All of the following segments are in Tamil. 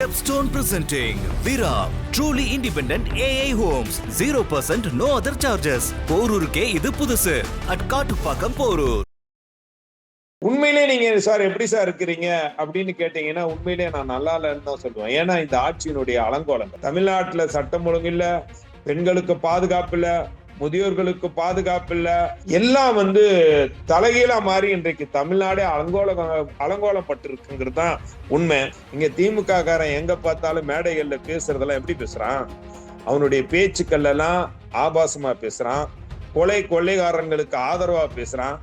Stepstone presenting Vira truly independent AI homes. 0% no other charges. போரூருக்கே இது புதுசு. At காட்டுப்பாக்கம் போரூர் உண்மையிலே நீங்க சார் எப்படி சார் இருக்கிறீங்க அப்படின்னு கேட்டீங்கன்னா உண்மையிலே நான் நல்லா இல்லைன்னு தான் சொல்லுவேன். ஏன்னா இந்த ஆட்சியினுடைய அலங்கோலம் தமிழ்நாட்டுல சட்டம் ஒழுங்கு இல்ல பெண்களுக்கு பாதுகாப்பு இல்ல முதியோர்களுக்கு பாதுகாப்பு இல்ல எல்லாம் வந்து தலைகீழா மாறி இன்றைக்கு தமிழ்நாடே அலங்கோல அலங்கோலப்பட்டிருக்குங்கிறது தான் உண்மை. இங்க திமுக காரன் எங்க பார்த்தாலும் மேடைகள்ல பேசுறதெல்லாம் எப்படி பேசுறான்? அவனுடைய பேச்சுக்கள் எல்லாம் ஆபாசமா பேசுறான். கொலை கொள்ளைகாரங்களுக்கு ஆதரவா பேசுறான்.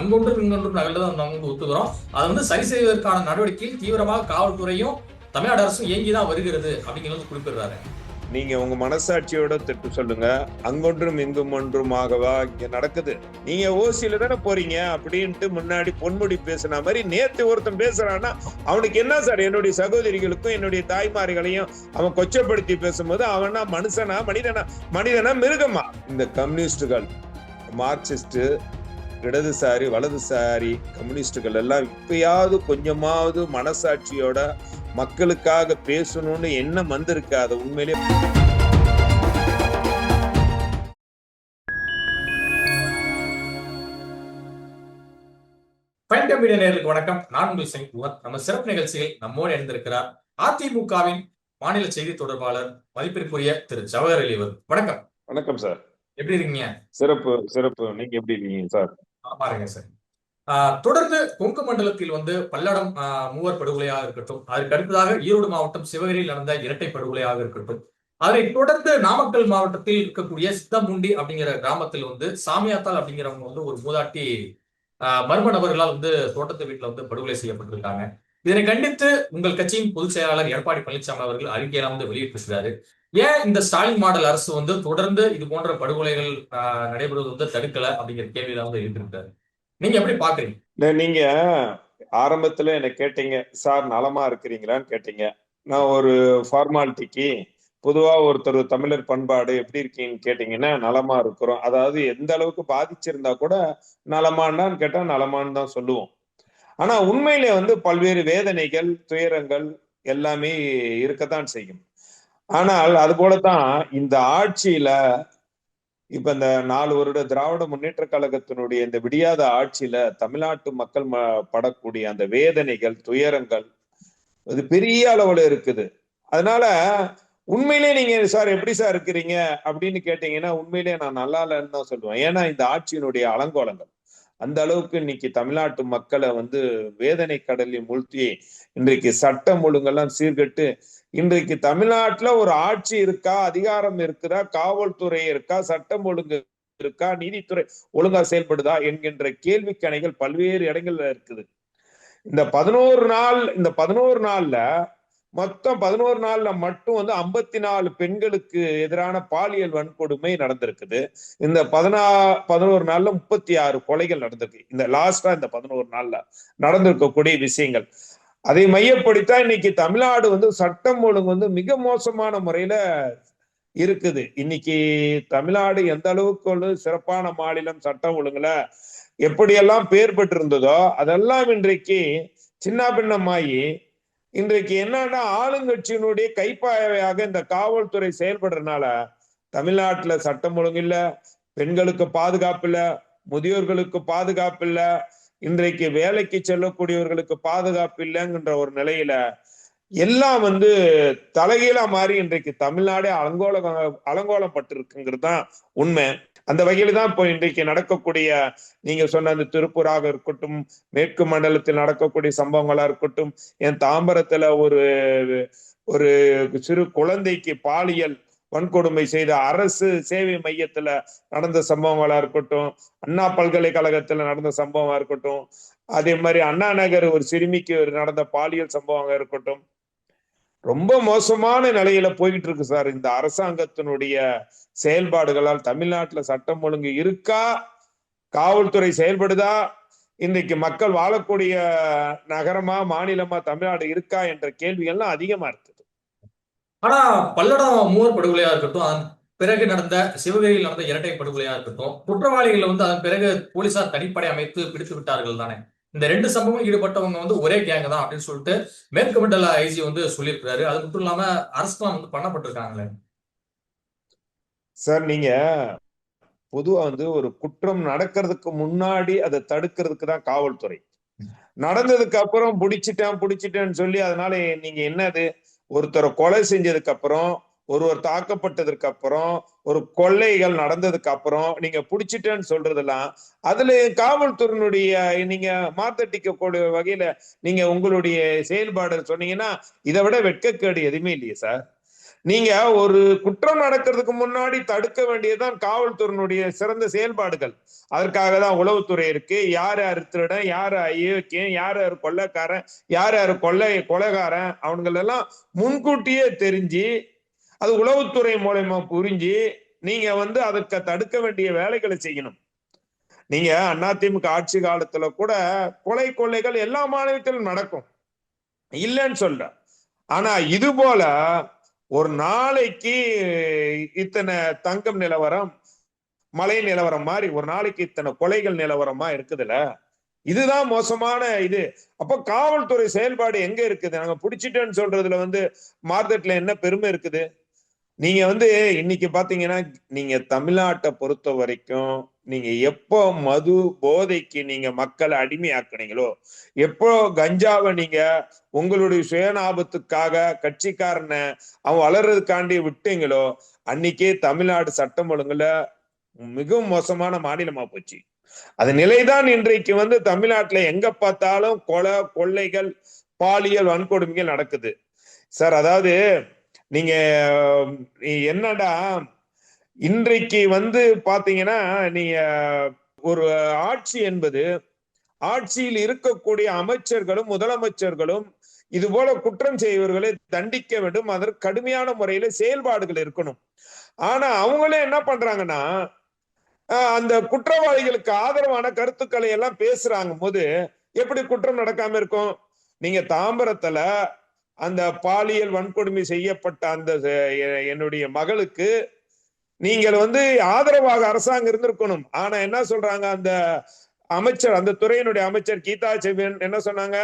அங்கொன்றும் இங்கொன்றும் நகர்ந்து தான் வந்து ஒத்துக்கிறோம். அதை வந்து சரி செய்வதற்கான நடவடிக்கையில் தீவிரமாக காவல்துறையும் தமிழ்நாடு அரசும் இயங்கி தான் வருகிறது அப்படிங்கிறது குறிப்பிடுறாரு. நீங்க உங்க மனசாட்சியோட திட்டு சொல்லுங்க. அங்கொன்றும் இங்கும் ஒன்றுமாகவா இங்க நடக்குது. நீங்க ஓசியில தானே போறீங்க அப்படின்ட்டு முன்னாடி பொன்முடி பேசின மாதிரி நேத்து ஒருத்தன் பேசுறான்னா அவனுக்கு என்ன சார்? என்னுடைய சகோதரிகளுக்கும் என்னுடைய தாய்மார்களையும் அவன் கொச்சப்படுத்தி பேசும்போது அவனா மனுஷனா மனிதனா? மனிதனா மிருகமா? இந்த கம்யூனிஸ்டுகள் மார்க்சிஸ்ட் இடதுசாரி வலதுசாரி கம்யூனிஸ்டுகள் எல்லாம் இப்பயாவது கொஞ்சமாவது மனசாட்சியோட மக்களுக்காக பேசணும்னு எண்ணம் வந்திருக்கு. அதை உண்மையிலே மீடியா நேர்களுக்கு வணக்கம். நான் உங்கள் சிங் புவன் நம்ம சிறப்பு நிகழ்ச்சியில் நம்மோடு இணைந்திருக்கிறார் அதிமுகவின் மாநில செய்தி தொடர்பாளர் மதிப்பிற்குரிய திரு. ஜவஹர் வணக்கம். வணக்கம் சார். எப்படி இருக்கீங்க? சிறப்பு சிறப்பு. நீங்க எப்படி இருக்கீங்க சார்? பாருங்க சார். தொடர்ந்து கொங்கு மண்டலத்தில் வந்து பல்லடம் ஆஹ், மூவர் படுகொலையாக இருக்கட்டும் அதற்கு அடுத்ததாக ஈரோடு மாவட்டம் சிவகிரியில் நடந்த இரட்டை படுகொலையாக இருக்கட்டும் அதனைத் தொடர்ந்து நாமக்கல் மாவட்டத்தில் இருக்கக்கூடிய சித்தமுண்டி அப்படிங்கிற கிராமத்தில் வந்து சாமியாத்தால் அப்படிங்கிறவங்க வந்து ஒரு மூதாட்டி ஆஹ், மர்ம நபர்களால் வந்து தோட்டத்து வீட்டில் வந்து படுகொலை செய்யப்பட்டிருக்காங்க. இதனை கண்டித்து உங்கள் கட்சியின் பொதுச் செயலாளர் எடப்பாடி பழனிசாமி அவர்கள் அறிக்கையெல்லாம் வந்து வெளியிட்டிருக்கிறாரு. ஏன் இந்த ஸ்டாலின் மாடல் அரசு வந்து தொடர்ந்து இது போன்ற படுகொலைகள் நடைபெறுவது வந்து தடுக்கல அப்படிங்கிற கேள்வியில வந்து எழுப்பியிருக்காரு நீங்க எப்படி பாக்குறீங்க? நீங்க ஆரம்பத்துல என்ன கேட்டீங்க சார் நலமா இருக்கிறீங்களான்னு கேட்டீங்க. நான் ஒரு ஃபார்மாலிட்டிக்கு பொதுவா ஒருத்தர் தமிழர் பண்பாடு எப்படி இருக்கீங்கன்னு கேட்டீங்கன்னா நலமா இருக்கிறோம். அதாவது எந்த அளவுக்கு பாதிச்சிருந்தா கூட நலமானான்னு கேட்டா நலமான்னு தான் சொல்லுவோம். ஆனா உண்மையிலே வந்து பல்வேறு வேதனைகள் துயரங்கள் எல்லாமே இருக்கத்தான் செய்யும். ஆனால் அது போலதான் இந்த ஆட்சியில இப்ப இந்த நாலு வருட திராவிட முன்னேற்ற கழகத்தினுடைய இந்த விடியாத ஆட்சியில தமிழ்நாட்டு மக்கள் படக்கூடிய அந்த வேதனைகள் துயரங்கள் அது பெரிய அளவுல இருக்குது. அதனால உண்மையிலே நீங்க சார் எப்படி சார் இருக்கிறீங்க? அப்படின்னு கேட்டீங்கன்னா உண்மையிலே நான் நல்லா இல்லைன்னு தான் சொல்லுவேன். ஏன்னா இந்த ஆட்சியினுடைய அலங்கோலங்கள். அந்த அளவுக்கு இன்னைக்கு தமிழ்நாட்டு மக்களை வந்து வேதனை கடலில் மூழ்த்தி இன்றைக்கு சட்டம் ஒழுங்கெல்லாம் சீர்கெட்டு இன்றைக்கு தமிழ்நாட்டுல ஒரு ஆட்சி இருக்கா அதிகாரம் இருக்குதா காவல்துறை இருக்கா சட்டம் ஒழுங்கு இருக்கா நீதித்துறை ஒழுங்கா செயல்படுதா என்கின்ற கேள்விக்கணைகள் பல்வேறு இடங்கள்ல இருக்குது. இந்த பதினோரு நாள் இந்த பதினோரு நாள்ல மொத்தம் பதினோரு நாள்ல மட்டும் வந்து ஐம்பத்தி நாலு பெண்களுக்கு எதிரான பாலியல் வன்கொடுமை நடந்திருக்குது. இந்த பதினா பதினோரு நாள்ல முப்பத்தி ஆறு கொலைகள் நடந்திருக்கு. இந்த லாஸ்டா இந்த பதினோரு நாள்ல நடந்திருக்கக்கூடிய விஷயங்கள். அதை மையப்படுத்தா இன்னைக்கு தமிழ்நாடு வந்து சட்டம் ஒழுங்கு வந்து மிக மோசமான முறையில இருக்குது. இன்னைக்கு தமிழ்நாடு எந்த அளவுக்கு ஒரு சிறப்பான மாநிலம் சட்டம் ஒழுங்குல எப்படியெல்லாம் பேர் பெற்றிருந்ததோ அதெல்லாம் இன்றைக்கு சின்ன பின்னமாயி இன்றைக்கு என்னன்னா ஆளுங்கட்சியினுடைய கைப்பாவையாக இந்த காவல்துறை செயல்படுறதுனால தமிழ்நாட்டுல சட்டம் ஒழுங்கு இல்ல பெண்களுக்கு பாதுகாப்பு இல்ல முதியோர்களுக்கு பாதுகாப்பு இல்லை இன்றைக்கு வேலைக்கு செல்லக்கூடியவர்களுக்கு பாதுகாப்பு இல்லைங்கிற ஒரு நிலையில எல்லாம் வந்து தலைகீழா மாறி இன்றைக்கு தமிழ்நாடே அலங்கோல அலங்கோலம் பட்டிருக்குங்கிறது தான் உண்மை. அந்த வகையில தான் இப்போ இன்றைக்கு நடக்கக்கூடிய நீங்க சொன்ன அந்த திருப்பூராக இருக்கட்டும் மேற்கு மண்டலத்தில் நடக்கக்கூடிய சம்பவங்களா இருக்கட்டும் என் தாம்பரத்துல ஒரு ஒரு சிறு குழந்தைக்கு பாலியல் வன்கொடுமை செய்த அரசு சேவை மையத்துல நடந்த சம்பவங்களா இருக்கட்டும் அண்ணா பல்கலைக்கழகத்துல நடந்த சம்பவமா இருக்கட்டும் அதே மாதிரி அண்ணா நகர் ஒரு சிறுமிக்கு ஒரு நடந்த பாலியல் சம்பவங்க இருக்கட்டும். ரொம்ப மோசமான நிலையில போய்கிட்டு இருக்கு சார் இந்த அரசாங்கத்தினுடைய செயல்பாடுகளால். தமிழ்நாட்டுல சட்டம் ஒழுங்கு இருக்கா? காவல்துறை செயல்படுதா? இன்றைக்கு மக்கள் வாழக்கூடிய நகரமா மாநிலமா தமிழ்நாடு இருக்கா என்ற கேள்விகள்லாம் அதிகமா இருக்கு. ஆனா பல்லடம் மூவர் படுகொலையா இருக்கட்டும் அதன் பிறகு நடந்த சிவகரியில் நடந்த இரட்டை படுகொலையா இருக்கட்டும் குற்றவாளிகளை வந்து அதன் பிறகு போலீசார் தனிப்படை அமைத்து பிடித்து விட்டார்கள் தானே. இந்த ரெண்டு சம்பவம் ஈடுபட்டவங்க வந்து ஒரே கேங் தான் அப்படின்னு சொல்லிட்டு மேற்கு மண்டல ஐஜி வந்து சொல்லியிருக்காரு அது மட்டும் இல்லாம அரசுலாம் வந்து பண்ணப்பட்டிருக்காங்களே. சார் நீங்க பொதுவா வந்து ஒரு குற்றம் நடக்கிறதுக்கு முன்னாடி அதை தடுக்கிறதுக்கு தான் காவல்துறை. நடந்ததுக்கு அப்புறம் பிடிச்சிட்டேன் பிடிச்சிட்டேன்னு சொல்லி அதனால நீங்க என்னது? ஒருத்தரை கொலை செஞ்சதுக்கு அப்புறம் ஒருவர் தாக்கப்பட்டதற்கு அப்புறம் ஒரு கொள்ளைகள் நடந்ததுக்கு அப்புறம் நீங்க பிடிச்சிட்டேன்னு சொல்றதெல்லாம் அதுல காவல்துறையினுடைய நீங்க மாத்தட்டிக்க கூடிய வகையில நீங்க உங்களுடைய செயல்பாடு சொன்னீங்கன்னா இதை விட வெட்கக்கேடு எதுவுமே இல்லையே சார். நீங்க ஒரு குற்றம் நடக்கிறதுக்கு முன்னாடி தடுக்க வேண்டியதுதான் காவல்துறையினுடைய சிறந்த செயல்பாடுகள். அதற்காக தான் உளவுத்துறை இருக்கு. யார் யார் திருடன் யார் அயோக்கியன் யார் யார் கொள்ளைக்காரன் யார் யார் கொள்ளை கொலைகாரன் அவங்களெல்லாம் முன்கூட்டியே தெரிஞ்சு அது உளவுத்துறை மூலயமா புரிஞ்சு நீங்க வந்து அதுக்கு தடுக்க வேண்டிய வேலைகளை செய்யணும். நீங்க அதிமுக ஆட்சி காலத்துல கூட கொலை கொள்ளைகள் எல்லா மாநிலத்திலும் நடக்கும். இல்லைன்னு சொல்ற ஆனா இது போல ஒரு நாளைக்கு இத்தனை தங்கம் நிலவரம் மலை நிலவரம் மாதிரி ஒரு நாளைக்கு இத்தனை கொலைகள் நிலவரமா இருக்குதுல்ல இதுதான் மோசமான இது. அப்ப காவல்துறை செயல்பாடு எங்க இருக்குது? நாங்க பிடிச்சிட்டேன்னு சொல்றதுல வந்து மார்க்கெட்ல என்ன பெருமை இருக்குது? நீங்க வந்து இன்னைக்கு பாத்தீங்கன்னா நீங்க தமிழ்நாட்டை பொறுத்த வரைக்கும் நீங்க எப்போ மது போதைக்கு நீங்க மக்களை அடிமையாக்குனீங்களோ எப்போ கஞ்சாவை நீங்க உங்களுடைய சுயநாபத்துக்காக கட்சிக்காரனை அவன் வளர்றதுக்காண்டி விட்டீங்களோ அன்னைக்கே தமிழ்நாடு சட்டம் ஒழுங்குல மிகவும் மோசமான மாநிலமா போச்சு. அது நிலைதான் இன்றைக்கு வந்து தமிழ்நாட்டுல எங்க பார்த்தாலும் கொலை கொள்ளைகள் பாலியல் வன்கொடுமைகள் நடக்குது. சார் அதாவது நீங்க என்னடா இன்றைக்கு வந்து பாத்தீங்கன்னா நீங்க ஒரு ஆட்சி என்பது ஆட்சியில் இருக்கக்கூடிய அமைச்சர்களும் முதலமைச்சர்களும் இது போல குற்றம் செய்வர்களை தண்டிக்க வேண்டும். அதற்கு கடுமையான முறையில செயல்பாடுகள் இருக்கணும். ஆனா அவங்களே என்ன பண்றாங்கன்னா அந்த குற்றவாளிகளுக்கு ஆதரவான கருத்துக்களை எல்லாம் பேசுறாங்க போது எப்படி குற்றம் நடக்காம இருக்கும்? நீங்க தாம்பரத்துல அந்த பாலியல் வன்கொடுமை செய்யப்பட்ட அந்த என்னுடைய மகளுக்கு நீங்கள் வந்து ஆதரவாக அரசாங்கம் இருந்திருக்கணும். ஆனா என்ன சொல்றாங்க? அந்த அமைச்சர் அந்த துறையினுடைய அமைச்சர் கீதா செவியன் என்ன சொன்னாங்க?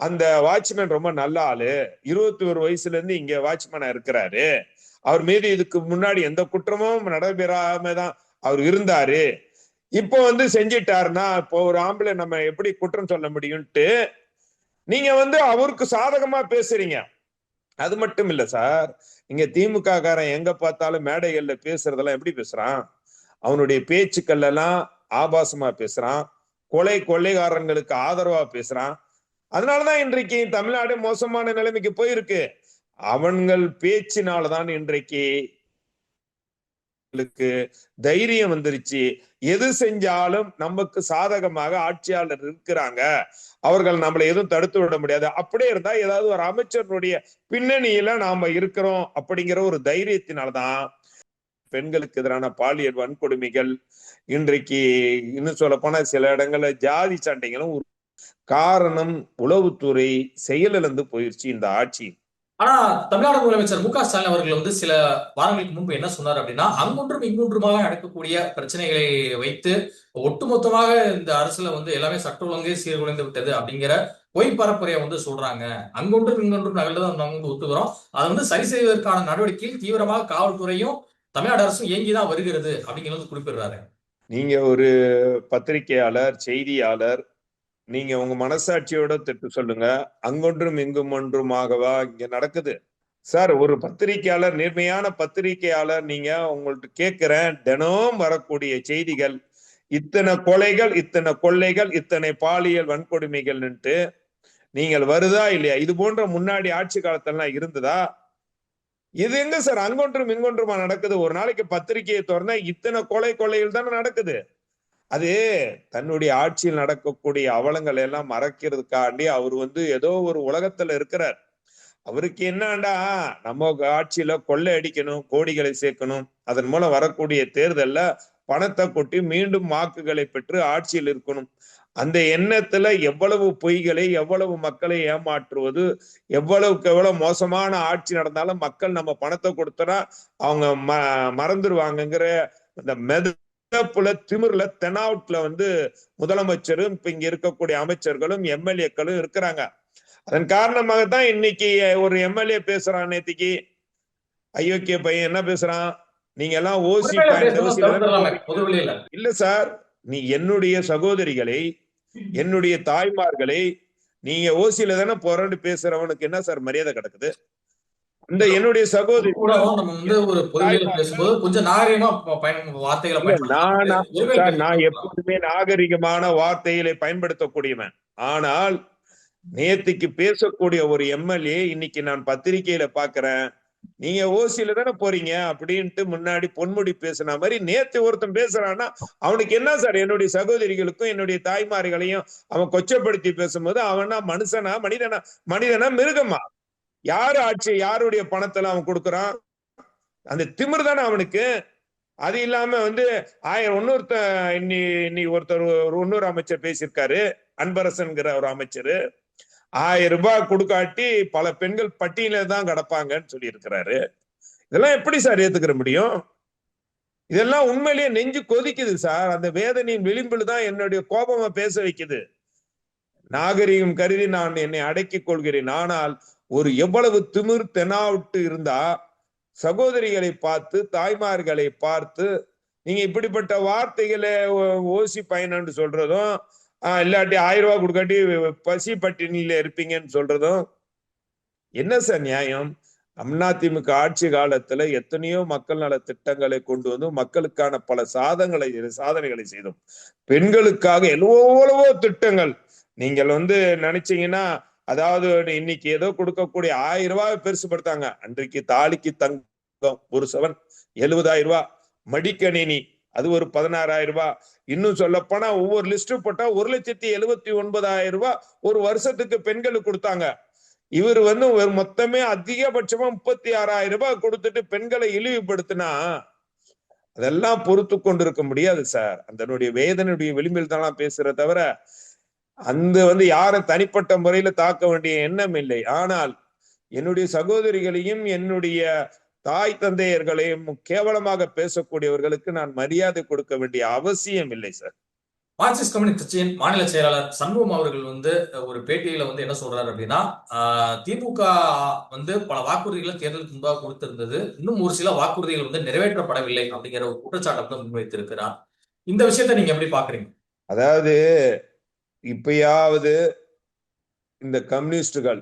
அந்த வாட்ச்மேன் ரொம்ப நல்ல ஆளு. இருபத்தி ஒரு வயசுல இருந்து இங்க வாட்ச்மேனா இருக்கிறாரு. அவர் மீது இதுக்கு முன்னாடி எந்த குற்றமும் நடைபெறாம தான் அவர் இருந்தாரு. இப்போ வந்து செஞ்சிட்டாருன்னா இப்போ ஒரு ஆம்பளை நம்ம எப்படி குற்றம் சொல்ல முடியும்ட்டு நீங்க வந்து அவருக்கு சாதகமா பேசுறீங்க. அது மட்டும் இல்ல சார். இங்க திமுக காரன் எங்க பார்த்தாலும் மேடைகள்ல பேசுறதெல்லாம் எப்படி பேசுறான்? அவனுடைய பேச்சுக்கள் எல்லாம் ஆபாசமா பேசுறான். கொலை கொள்ளைகாரங்களுக்கு ஆதரவா பேசுறான். அதனாலதான் இன்றைக்கு தமிழ்நாடு மோசமான நிலைமைக்கு போயிருக்கு. அவன்கள் பேச்சினால்தான் இன்றைக்கு தைரியம் வந்துருச்சு. எது செஞ்சாலும் நமக்கு சாதகமாக ஆட்சியாளர் இருக்கிறாங்க. அவர்கள் நம்மளை எதுவும் தடுத்து விட முடியாது. அப்படியே இருந்தா ஏதாவது ஒரு அமைச்சருடைய பின்னணியில நாம இருக்கிறோம் அப்படிங்கிற ஒரு தைரியத்தினால்தான் பெண்களுக்கு எதிரான பாலியல் வன்கொடுமைகள் இன்றைக்கு இன்னும் சொல்ல போனா சில இடங்கள்ல ஜாதி சண்டைகளும் காரணம் உளவுத்துறை செயலிழந்து போயிருச்சு இந்த ஆட்சி. ஆனா தமிழ்நாடு முதலமைச்சர் மு க ஸ்டாலின் அவர்கள் வந்து சில வாரங்களுக்கு முன்பு என்ன சொன்னார் அப்படின்னா அங்கொன்றும் இங்கொன்றுமாக நடக்கக்கூடிய பிரச்சனைகளை வைத்து ஒட்டுமொத்தமாக இந்த அரசுல வந்து எல்லாமே சட்ட ஒழுங்கே சீர்குலைந்து விட்டது அப்படிங்கிற பொய் பரப்புரையை வந்து சொல்றாங்க. அங்கொன்றும் இங்கொன்றும் நகல்தான் நாங்க வந்து ஒத்துக்கிறோம். அதை வந்து சரி செய்வதற்கான நடவடிக்கையில் தீவிரமாக காவல்துறையும் தமிழ்நாடு அரசும் இயங்கிதான் வருகிறது அப்படிங்கிறது குறிப்பிடுறாரு. நீங்க ஒரு பத்திரிகையாளர் செய்தியாளர் நீங்க உங்க மனசாட்சியோட திட்டு சொல்லுங்க. அங்கொன்றும் இங்கும் ஒன்றுமாகவா இங்க நடக்குது. சார் ஒரு பத்திரிகையாளர் நேர்மையான பத்திரிகையாளர் நீங்க உங்கள்ட்ட கேட்கிறேன். தினம் வரக்கூடிய செய்திகள் இத்தனை கொலைகள் இத்தனை கொள்ளைகள் இத்தனை பாலியல் வன்கொடுமைகள்ன்ட்டு நீங்கள் வருதா இல்லையா? இது போன்ற முன்னாடி ஆட்சி காலத்தெல்லாம் இருந்ததா? இது எங்க சார்? அங்கொன்றும் இங்கொன்றுமா நடக்குது? ஒரு நாளைக்கு பத்திரிகையை திறந்தா இத்தனை கொலை கொள்ளைகள் தானே நடக்குது? அது தன்னுடைய ஆட்சியில் நடக்கக்கூடிய அவலங்கள் எல்லாம் மறைக்கிறதுக்காண்டி அவர் வந்து ஏதோ ஒரு உலகத்துல இருக்கிறார். அவருக்கு என்னண்டா? நம்ம ஆட்சியில கொள்ளை அடிக்கணும் கோடிகளை சேர்க்கணும். அதன் மூலம் வரக்கூடிய தேர்தல்ல பணத்தை கொட்டி மீண்டும் வாக்குகளை பெற்று ஆட்சியில் இருக்கணும். அந்த எண்ணத்துல எவ்வளவு பொய்களை எவ்வளவு மக்களை ஏமாற்றுவது எவ்வளவுக்கு எவ்வளவு மோசமான ஆட்சி நடந்தாலும் மக்கள் நம்ம பணத்தை கொடுத்தனா அவங்க ம மறந்துடுவாங்கங்கிற அந்த மெத பில்டப்ல திமிர்ல தெனாவுட்ல வந்து முதலமைச்சரும் இப்ப இங்க இருக்கக்கூடிய அமைச்சர்களும் எம்எல்ஏக்களும் இருக்கிறாங்க. அதன் காரணமாக தான் இன்னைக்கு ஒரு எம்எல்ஏ பேசுறான் நேத்திக்கு. அயோக்கிய பையன் என்ன பேசுறான்? நீங்க எல்லாம் ஓசி இல்ல சார் நீ என்னுடைய சகோதரிகளை என்னுடைய தாய்மார்களை நீங்க ஓசியில தானே போறேன்னு பேசுறவனுக்கு என்ன சார் மரியாதை கிடக்குது? இந்த என்னுடைய சகோதரி நம்ம வந்து ஒரு பேசும்போது கொஞ்சம் நாகரிகமா வார்த்தைகளை நான் எப்போதுமே நாகரிகமான வார்த்தைகளை பயன்படுத்தக்கூடியவன். ஆனால் நேத்திக்கு பேசக்கூடிய ஒரு எம்எல்ஏ இன்னைக்கு நான் பத்திரிகையில பாக்குறேன். நீங்க ஓசியில தானே போறீங்க அப்படின்ட்டு முன்னாடி பொன்முடி பேசின மாதிரி நேத்து ஒருத்தன் பேசுறான்னா அவனுக்கு என்ன சார்? என்னுடைய சகோதரிகளுக்கும் என்னுடைய தாய்மார்களையும் அவன் கொச்சப்படுத்தி பேசும்போது அவனா மனுஷனா மனிதனா மனிதனா மிருகமா? யாரு ஆட்சி யாருடைய பணத்தை அவன் கொடுக்கறான்? அந்த திமிர் தானே அவனுக்கு. அது இல்லாம வந்து ஆயிரம் இன்னொருத்த இன்னி இன்னி ஒருத்தர் ஒரு இன்னொரு அமைச்சர் பேசியிருக்காரு. அன்பரசன்கிற ஒரு அமைச்சர். ஆயிரம் ரூபாய் கொடுக்காட்டி பல பெண்கள் பட்டியல தான் கிடப்பாங்கன்னு சொல்லி இருக்கிறாரு இதெல்லாம் எப்படி சார் ஏத்துக்கிற முடியும்? இதெல்லாம் உண்மையிலேயே நெஞ்சு கொதிக்குது சார். அந்த வேதனையின் விளிம்பில் தான் என்னுடைய கோபமா பேச வைக்குது. நாகரிகம் கருதி நான் என்னை அடக்கிக் கொள்கிறேன். ஆனால் ஒரு எவ்வளவு திமிர் தெனாவிட்டு இருந்தா சகோதரிகளை பார்த்து தாய்மார்களை பார்த்து நீங்க இப்படிப்பட்ட வார்த்தைகளை ஓ- ஓசி பயணம்னு சொல்றதும் ஆஹ் இல்லாட்டி ஆயிரம் ரூபாய் கொடுக்காட்டி பசி பட்டினியில இருப்பீங்கன்னு சொல்றதும் என்ன சார் நியாயம்? அதிமுக ஆட்சி காலத்துல எத்தனையோ மக்கள் நல திட்டங்களை கொண்டு வந்து மக்களுக்கான பல சாதங்களை சாதனைகளை செய்தோம். பெண்களுக்காக எவ்வளவோ திட்டங்கள். நீங்கள் வந்து நினைச்சீங்கன்னா அதாவது இன்னைக்கு ஏதோ கொடுக்கக்கூடிய ஆயிரம் ரூபாய் பெருசுபடுத்தாங்க அன்றைக்கு தாலிக்கு தங்கம் ஒரு சவன் எழுபதாயிரம் ரூபாய் மடிக்கணினி அது ஒரு பதினாறாயிரம் ரூபாய் இன்னும் சொல்ல போனா ஒவ்வொரு லிஸ்ட் போட்டா ஒரு லட்சத்தி எழுபத்தி ஒன்பதாயிரம் ரூபாய் ஒரு வருஷத்துக்கு பெண்களுக்கு கொடுத்தாங்க. இவர் வந்து மொத்தமே அதிகபட்சமா முப்பத்தி ஆறாயிரம் ரூபாய் கொடுத்துட்டு பெண்களை இழிவுபடுத்தினா அதெல்லாம் பொறுத்து கொண்டிருக்க முடியாது சார். அதனுடைய வேதனையுடைய விளிம்பில் தான் பேசுற தவிர அந்த வந்து யாரும் தனிப்பட்ட முறையில தாக்க வேண்டிய எண்ணம் இல்லை. ஆனால் என்னுடைய சகோதரிகளையும் என்னுடைய தாய் தந்தையர்களையும் கேவலமாக பேசக்கூடியவர்களுக்கு நான் மரியாதை கொடுக்க வேண்டிய அவசியம் இல்லை சார் மார்க்சிஸ்ட் கம்யூனிஸ்ட் கட்சியின் மாநில செயலாளர் சண்முகம் அவர்கள் வந்து ஒரு பேட்டியில வந்து என்ன சொல்றாரு அப்படின்னா ஆஹ், திமுக வந்து பல வாக்குறுதிகளை தேர்தலுக்கு முன்பாக கொடுத்திருந்தது. இன்னும் ஒரு சில வாக்குறுதிகள் வந்து நிறைவேற்றப்படவில்லை அப்படிங்கிற ஒரு குற்றச்சாட்டை வந்து முன்வைத்திருக்கிறார். இந்த விஷயத்தை நீங்க எப்படி பாக்குறீங்க? அதாவது இப்பயாவது இந்த கம்யூனிஸ்டுகள்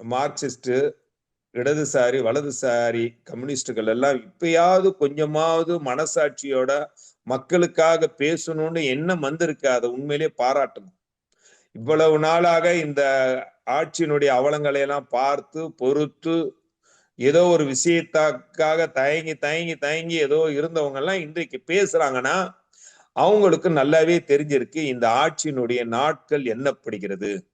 மார்க்சிஸ்ட் இடதுசாரி வலதுசாரி கம்யூனிஸ்டுகள் எல்லாம் இப்பயாவது கொஞ்சமாவது மனசாட்சியோட மக்களுக்காக பேசணும்னு எண்ணம் வந்திருக்கு. அதை உண்மையிலேயே பாராட்டணும். இவ்வளவு நாளாக இந்த ஆட்சியினுடைய அவலங்களை எல்லாம் பார்த்து பொறுத்து ஏதோ ஒரு விஷயத்தாக்காக தயங்கி தயங்கி தயங்கி ஏதோ இருந்தவங்க எல்லாம் இன்றைக்கு பேசுறாங்கன்னா அவங்களுக்கு நல்லாவே தெரிஞ்சிருக்கு இந்த ஆட்சியினுடைய நாட்கள் எண்ணப்படுகிறது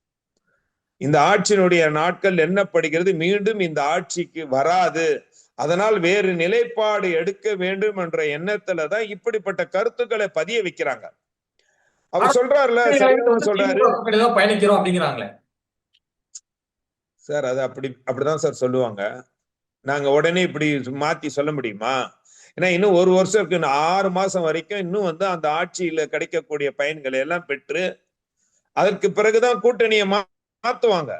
இந்த ஆட்சியினுடைய நாட்கள் எண்ணப்படுகிறது மீண்டும் இந்த ஆட்சிக்கு வராது. அதனால் வேறு நிலைப்பாடு எடுக்க வேண்டும் என்ற எண்ணத்துல தான் இப்படிப்பட்ட கருத்துக்களை பதிய வைக்கிறாங்க. அவர் சொல்றாருல சொல்றாரு. பயணிக்கிறோம் அப்படிங்கிறாங்களே. சார் அது அப்படி அப்படிதான் சார் சொல்லுவாங்க. நாங்க உடனே இப்படி மாத்தி சொல்ல முடியுமா? ஏன்னா இன்னும் ஒரு வருஷம் இருக்கு. இன்னும் ஆறு மாசம் வரைக்கும் இன்னும் வந்து அந்த ஆட்சியில கிடைக்கக்கூடிய பயன்களை எல்லாம் பெற்று அதற்கு பிறகுதான் கூட்டணியை மாத்துவாங்க.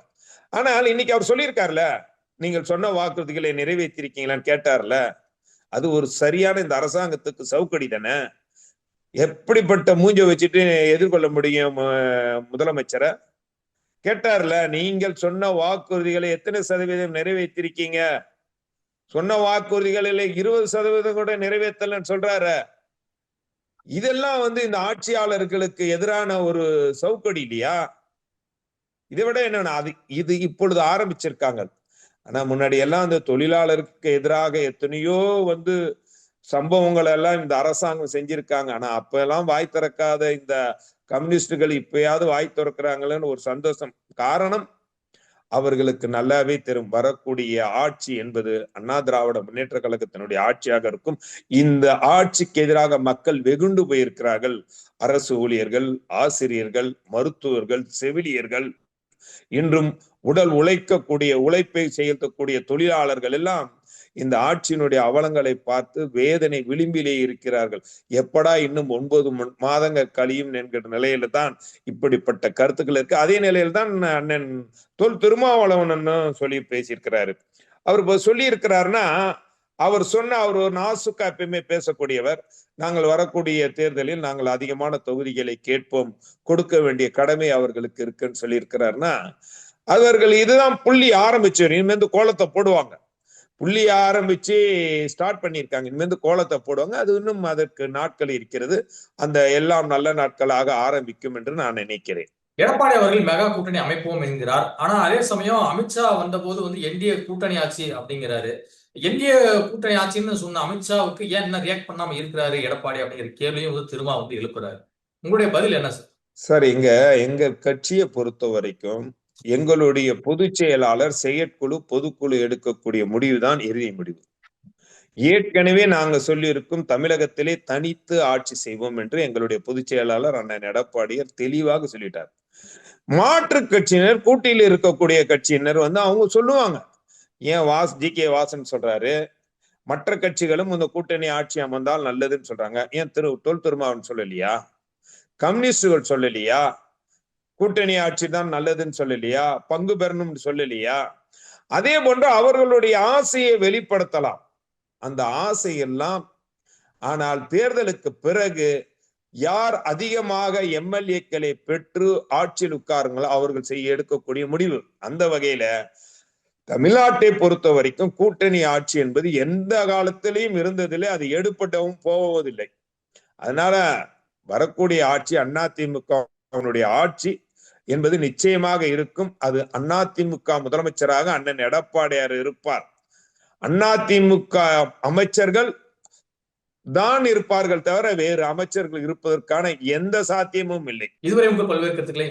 ஆனால் இன்னைக்கு அவர் சொல்லியிருக்காருல நீங்கள் சொன்ன வாக்குறுதிகளை நிறைவேற்றிருக்கீங்களான்னு கேட்டார்ல அது ஒரு சரியான இந்த அரசாங்கத்துக்கு சவுக்கடி தானே? எப்படிப்பட்ட மூஞ்ச வச்சுட்டு எதிர்கொள்ள முடியும் முதலமைச்சரை? கேட்டார்ல நீங்கள் சொன்ன வாக்குறுதிகளை எத்தனை சதவீதம் நிறைவேற்றிருக்கீங்க? சொன்ன வாக்குறுதிகளில் இருபது சதவீதம் கூட நிறைவேற்றலன்னு சொல்றாரு. இதெல்லாம் வந்து இந்த ஆட்சியாளர்களுக்கு எதிரான ஒரு சவுக்கடி இல்லையா? இதை விட என்னன்னா அது இது இப்பொழுது ஆரம்பிச்சிருக்காங்க. ஆனா முன்னாடி எல்லாம் அந்த தொழிலாளருக்கு எதிராக எத்தனையோ வந்து சம்பவங்கள் எல்லாம் இந்த அரசாங்கம் செஞ்சிருக்காங்க. ஆனா அப்ப எல்லாம் வாய் திறக்காத இந்த கம்யூனிஸ்டுகள் இப்பயாவது வாய் திறக்கிறாங்களேன்னு ஒரு சந்தோஷம். காரணம் அவர்களுக்கு நல்லாவே தெரியும் வரக்கூடிய ஆட்சி என்பது அண்ணா திராவிட முன்னேற்ற கழகத்தினுடைய ஆட்சியாக இருக்கும். இந்த ஆட்சிக்கு எதிராக மக்கள் வெகுண்டு போயிருக்கிறார்கள். அரசு ஊழியர்கள் ஆசிரியர்கள் மருத்துவர்கள் செவிலியர்கள் இன்றும் உடல் உழைக்கக்கூடிய உழைப்பை செலுத்தக்கூடிய தொழிலாளர்கள் எல்லாம் இந்த ஆட்சியினுடைய அவலங்களை பார்த்து வேதனை விளிம்பிலே இருக்கிறார்கள். எப்படா இன்னும் ஒன்பது மாதங்கள் கழியும் என்கிற நிலையில தான் இப்படிப்பட்ட கருத்துக்கள் இருக்கு. அதே நிலையில தான் அண்ணன் தொல் திருமாவளவன் சொல்லி பேசியிருக்கிறாரு. அவர் இப்ப சொல்லி இருக்கிறாருன்னா அவர் சொன்ன அவர் ஒரு நாசுக்கா எப்பயுமே பேசக்கூடியவர். நாங்கள் வரக்கூடிய தேர்தலில் நாங்கள் அதிகமான தொகுதிகளை கேட்போம். கொடுக்க வேண்டிய கடமை அவர்களுக்கு இருக்குன்னு சொல்லியிருக்கிறாருன்னா அவர்கள் இதுதான் புள்ளி ஆரம்பிச்சு இனிமேந்து கோலத்தை போடுவாங்க. புள்ளி ஆரம்பிச்சு ஸ்டார்ட் பண்ணியிருக்காங்க. இனிமேந்து கோலத்தை போடுவாங்க. அது இன்னும் அதற்கு நாட்கள் இருக்கிறது. அந்த எல்லாம் நல்ல நாட்களாக ஆரம்பிக்கும் என்று நான் நினைக்கிறேன். எடப்பாடி அவர்கள் மெகா கூட்டணி அமைப்போம் என்கிறார். ஆனா அதே சமயம் அமித்ஷா வந்தபோது வந்து என்டிஏ கூட்டணி ஆட்சி அப்படிங்கிறாரு. என்டிஏ கூட்டணி ஆட்சின்னு சொன்ன அமித்ஷாவுக்கு ஏன் என்ன ரியாக்ட் பண்ணாம இருக்கிறாரு எடப்பாடி அப்படிங்கிற கேள்வியும் வந்து திரும்ப வந்து எழுப்புறாரு. உங்களுடைய பதில் என்ன சார் சார் இங்க எங்க கட்சியை பொறுத்த வரைக்கும் எங்களுடைய பொதுச் செயலாளர் செயற்குழு பொதுக்குழு எடுக்கக்கூடிய முடிவுதான் இறுதி முடிவு. ஏற்கனவே நாங்க சொல்லியிருக்கும் தமிழகத்திலே தனித்து ஆட்சி செய்வோம் என்று எங்களுடைய பொதுச் செயலாளர் அண்ணன் எடப்பாடியார் தெளிவாக சொல்லிட்டார். மாற்று கட்சியினர் கூட்டியில் இருக்கக்கூடிய கட்சியினர் வந்து அவங்க சொல்லுவாங்க. ஏன் வாஸ் ஜி. கே. வாசன் சொல்றாரு மற்ற கட்சிகளும் இந்த கூட்டணி ஆட்சி அமர்ந்தால் நல்லதுன்னு சொல்றாங்க. ஏன் திரு தொல் திருமாவன் சொல்லலையா? கம்யூனிஸ்டுகள் சொல்லலையா? கூட்டணி ஆட்சி தான் நல்லதுன்னு சொல்லலையா? பங்கு பெறணும்னு சொல்லலையா? அதே போன்று அவர்களுடைய ஆசையை வெளிப்படுத்தலாம். அந்த ஆசையெல்லாம் ஆனால் தேர்தலுக்கு பிறகு யார் அதிகமாக எம்எல்ஏக்களை பெற்று ஆட்சியில் உட்காருங்களோ அவர்கள் செய்ய எடுக்கக்கூடிய முடிவு. அந்த வகையில தமிழ்நாட்டை பொறுத்த வரைக்கும் கூட்டணி ஆட்சி என்பது எந்த காலத்திலையும் இருந்ததில்லை அது எடுப்பட்டவும் போவதில்லை. அதனால வரக்கூடிய ஆட்சி அதிமுக ஆட்சி என்பது நிச்சயமாக இருக்கும். அது அதிமுக முதலமைச்சராக அண்ணன் எடப்பாடியார் இருப்பார். அதிமுக அமைச்சர்கள் தான் இருப்பார்கள் தவிர வேறு அமைச்சர்கள் இருப்பதற்கான எந்த சாத்தியமும் இல்லை. இதுவரை உங்கள் பல்வேறு கருத்துக்களை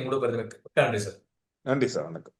நன்றி சார். நன்றி சார் வணக்கம்.